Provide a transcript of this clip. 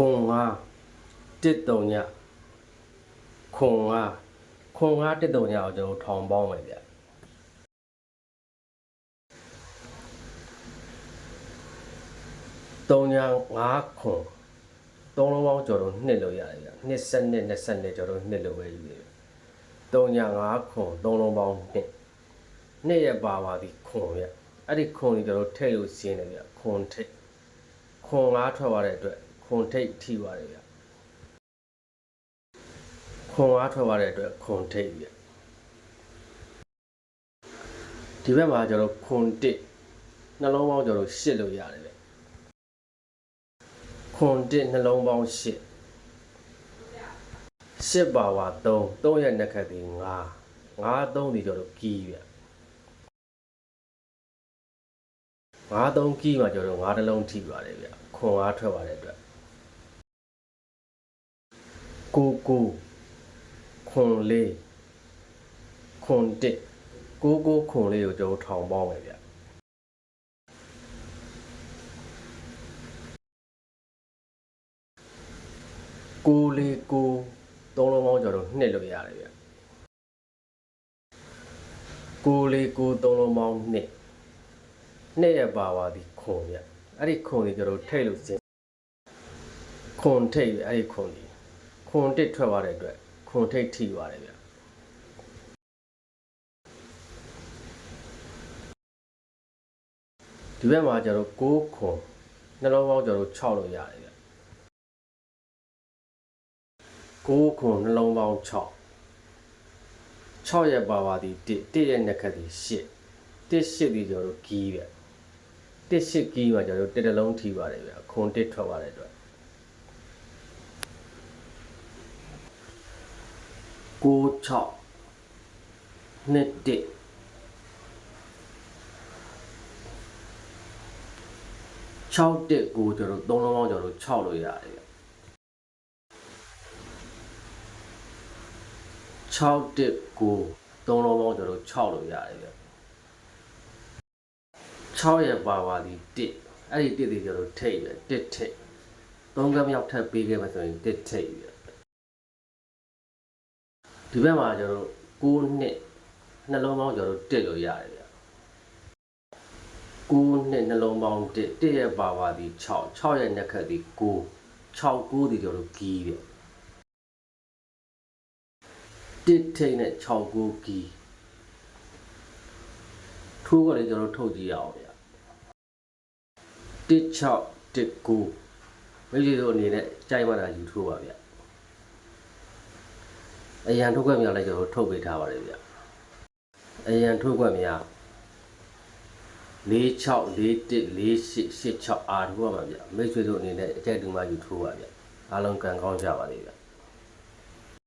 ခွန်ငါတစ်တုံညခွန်ငါခွန်ငါတစ်တုံညကိုကျွန်တော်ထောင်ပေါင်းမယ်ဗျတုံညငါခွန်သုံးလုံးပေါင်းကျွန်တော်နှစ်လို့ရတယ်ဗျနှစ်စနစ်နှစ်စနစ်ကျွန်တော်နှစ်လို့ပဲယူတယ်တုံညငါခွန်သုံးလုံးပေါင်းနှစ်နှစ်ရပါပါသည်ခွန်ဗျအဲ့ဒီခွန်ကြီးကျွန်တော်ထည့်လို့ရှင်းတယ်ဗျခွန်ထိတ်ခွန်ငါထွက်သွားတဲ့အတွက် ခွန်ထိတ်ထိပါတယ်ဗျခွန်ငါထွက်သွားတဲ့အတွက်ခွန်ထိတ်ဗျဒီဘက်မှာကျွန်တော်ခွန်တစ်နှလုံးပေါင်းကျွန်တော်ရှစ်လို့ရတယ်ဗျခွန်တစ်နှလုံးပေါင်းရှစ်ရှစ်ပါဝါ3 3ရဲ့နှစ်ခတ်ဒီ9 9 3ဒီကျွန်တော်ကီးဗျ9 3ကီးမှာကျွန်တော်9တလုံးထိပါတယ်ဗျခွန်အားထွက်ပါတယ်အတွက် ကိုကိုခွန်လေးခွန်တစ်ကိုကိုခွန်လေးကိုကျွန်တော်ထောင်ပေါင်းမယ်ဗျကိုလေးကိုသုံးလုံးပေါင်းကျွန်တော်နှစ်လို့ရတယ်ဗျကိုလေးကိုသုံးလုံးပေါင်းနှစ်နှစ်ရပါပါဒီခွန်ဗျအဲ့ဒီခွန်လေးကျွန်တော်ထိတ်လို့စင်ခွန်ထိတ်ပဲအဲ့ဒီခွန်လေး ခွန်တစ်ထွက်သွားတဲ့အတွက်ခွန်ထိတ်ထိသွားတယ်ဗျဒီဘက်မှာကျွန်တော်6ခွန်နှလုံးပေါင်းကျွန်တော်6လို့ရတယ်ဗျ6ခွန်နှလုံးပေါင်း6 6ရဲ့ပါပါဒီ1 1ရဲ့နှစ်ခတ်ဒီ8 1 8ဒီကျွန်တော်ကီးဗျတစ်ရှစ်ကီးမှာကျွန်တော်တို့တစ်တလုံးထိပါတယ်ဗျခွန်တစ်ထွက်သွားတဲ့အတွက် 6 6နှစ်တစ်6တစ်ကိုကျွန်တော်သုံးလုံးပေါင်းကျွန်တော်6လို့ရတယ်ဗျ6တစ်ကိုသုံးလုံးပေါင်းကျွန်တော်6လို့ရတယ်ဗျ6ရဲ့ပါပါဒီ1အဲ့ဒီ1ဒီကျွန်တော်ထိတ်ပဲ1ထိတ်3ကမြောက်ထပ်ပေးခဲ့မှဆိုရင်1ထိတ်ပဲ ဒီဘက်မှာကျွန်တော်9နှစ်နှလုံးပေါင်းကျွန်တော်1လို့ရတယ်ဗျ9နှစ်နှလုံးပေါင်း1 1ရဲ့ပါပါဒီ6 6ရဲ့နှစ်ခတ်ဒီ9 6 9ဒီကျွန်တော်ကီးဗျ1ထိတ်နဲ့6 9ကီးထိုးကလည်းကျွန်တော်ထုတ်ကြည့်ရအောင်ဗျ1619မိကြီးတို့အနေနဲ့ကြိုက်မှတာယူထိုးပါဗျ အရန်ထုတ်ခွက်များလည်းကျွန်တော်ထုတ်ပေးထားပါတယ်ဗျအရန်ထုတ်ခွက်များ46414886အားထိုးပါမှာဗျမိတ်ဆွေတို့အနေနဲ့အကြိုက်တူမှယူထိုးပါဗျအားလုံးကံကောင်းကြပါလေဗျ